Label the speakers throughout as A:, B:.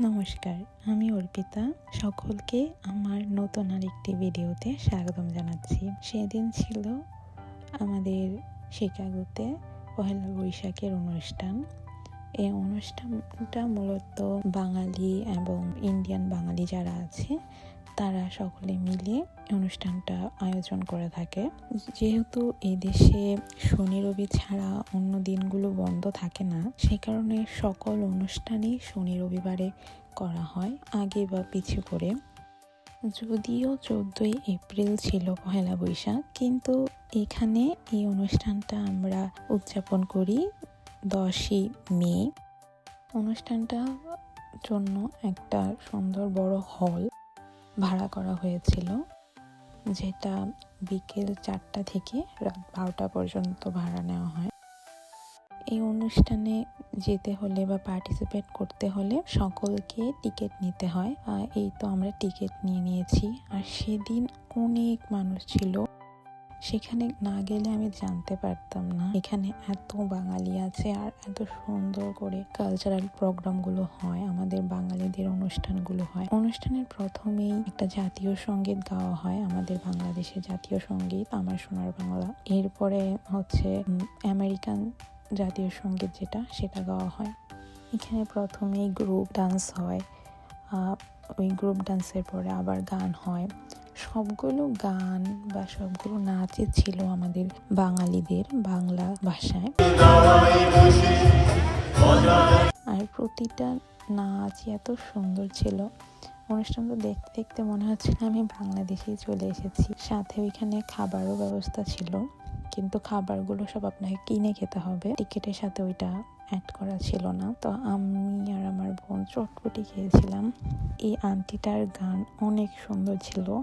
A: নমস্কার, আমি অর্পিতা। সকলকে আমার নতুন আরেকটি ভিডিওতে স্বাগতম জানাচ্ছি। সেদিন ছিল আমাদের শিকাগোতে পহেলা বৈশাখের অনুষ্ঠান। এই অনুষ্ঠানটা মূলত বাঙালি এবং ইন্ডিয়ান বাঙালি যারা আছে, তারা সকলে মিলে অনুষ্ঠানটা আয়োজন করে থাকে। যেহেতু এই দেশে শনি রবি ছাড়া অন্য দিনগুলো বন্ধ থাকে না, সে কারণে সকল অনুষ্ঠানই শনি রবিবারে করা হয়, আগে বা পিছু করে। যদিও চোদ্দোই এপ্রিল ছিল পহেলা বৈশাখ, কিন্তু এখানে এই অনুষ্ঠানটা আমরা উদযাপন করি দশই মে। অনুষ্ঠানটা জন্য একটা সুন্দর বড় হল ভাড়া করা হয়েছিল, যেটা বিকেল চারটা থেকে রাত বারোটা পর্যন্ত ভাড়া নেওয়া হয়। এই অনুষ্ঠানে যেতে হলে বা পার্টিসিপেট করতে হলে সকলকে টিকিট নিতে হয়। এই তো আমরা টিকিট নিয়ে নিয়েছি। আর সেদিন অনেক মানুষ ছিল। সেখানে না গেলে আমি জানতে পারতাম না। এখানে এত বাঙালি আছে আর এত সুন্দর করে কালচারাল প্রোগ্রামগুলো হয়, আমাদের বাঙালিদের অনুষ্ঠানগুলো হয়। অনুষ্ঠানের প্রথমেই একটা জাতীয় সংগীত গাওয়া হয়, আমাদের বাংলাদেশের জাতীয় সংগীত, আমার সোনার বাংলা। এরপরে হচ্ছে আমেরিকান জাতীয় সংগীত যেটা, সেটা গাওয়া হয়। এখানে প্রথমেই গ্রুপ ডান্স হয়। ওই গ্রুপ ডান্সের পরে আবার গান হয়। সবগুলো গান বা সবগুলো নাচই ছিল আমাদের বাঙালিদের বাংলা ভাষায়। আর প্রতিটা নাচ এত সুন্দর ছিল। অনুষ্ঠানটা দেখতে দেখতে মনে হচ্ছিল আমি বাংলাদেশেই চলে এসেছি। সাথে ওইখানে খাবারও ব্যবস্থা ছিল। কিন্তু খাবারগুলো সব আপনাকে কিনে খেতে হবে। টিকিটের সাথে ওইটা অ্যাড করা ছিল না। তো আমি আর আমার বোন চটপটি খেয়েছিলাম। এই আন্টিটার গান অনেক সুন্দর ছিল।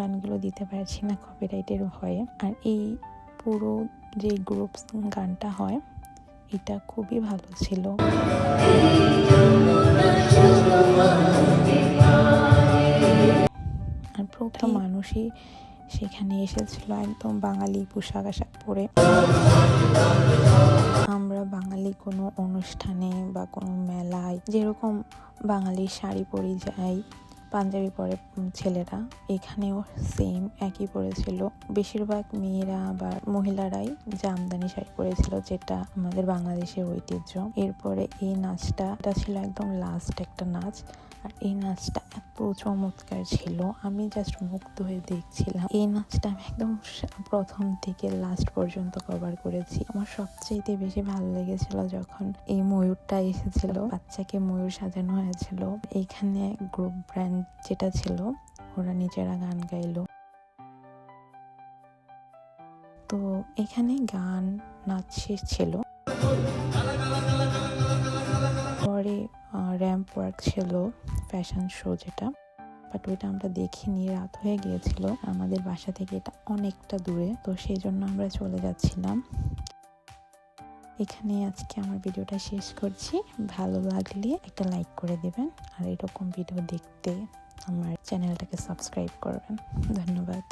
A: গানগুলো দিতে পারছি না কপিরাইটের ভয়ে। আর এই পুরো যে গ্রুপ গানটা হয় এটা খুবই ভালো ছিল। আর প্রথম মানুষই সেখানে এসেছিল একদম বাঙালি পোশাক আশাক পরে। আমরা বাঙালি কোনো অনুষ্ঠানে বা কোনো মেলায় যেরকম বাঙালি শাড়ি পরে যাই পাঞ্জাবি পরে ছেলেরা। এখানেও সেম একই পরেছিল। বেশিরভাগ মেয়েরা বা মহিলারাই জামদানি শাড়ি পরেছিল, যেটা আমাদের বাংলাদেশের ঐতিহ্য। এরপরে এই নাচটা, এটা ছিল একদম লাস্ট একটা নাচ। আর এই নাচটা এত চমৎকার ছিল, আমি জাস্ট মুগ্ধ হয়ে দেখছিলাম। এই নাচটা আমি একদম প্রথম থেকে লাস্ট পর্যন্ত কভার করেছি। আমার সবচেয়ে বেশি ভালো লেগেছিল যখন এই ময়ূরটা এসেছিল। বাচ্চাকে ময়ূর সাজানো হয়েছিল। এইখানে গ্রুপ ব্র্যান্ড যেটা ছিল, ওরা নিজেরা গান গাইলো। তো এখানে গান নাচ শেষ ছিল। পরে র্যাম্প ওয়ার্ক ছিল ফ্যাশন শো যেটা। বাট ওইটা আমরা দেখিনি, রাত হয়ে গিয়েছিল। আমাদের বাসা থেকে এটা অনেকটা দূরে। তো সেই জন্য আমরা চলে যাচ্ছিলাম। এখানে আজকে আমার ভিডিওটা শেষ করছি। ভালো লাগলে একটা লাইক করে দেবেন আর এরকম ভিডিও দেখতে আমার চ্যানেলটাকে সাবস্ক্রাইব করবেন। ধন্যবাদ।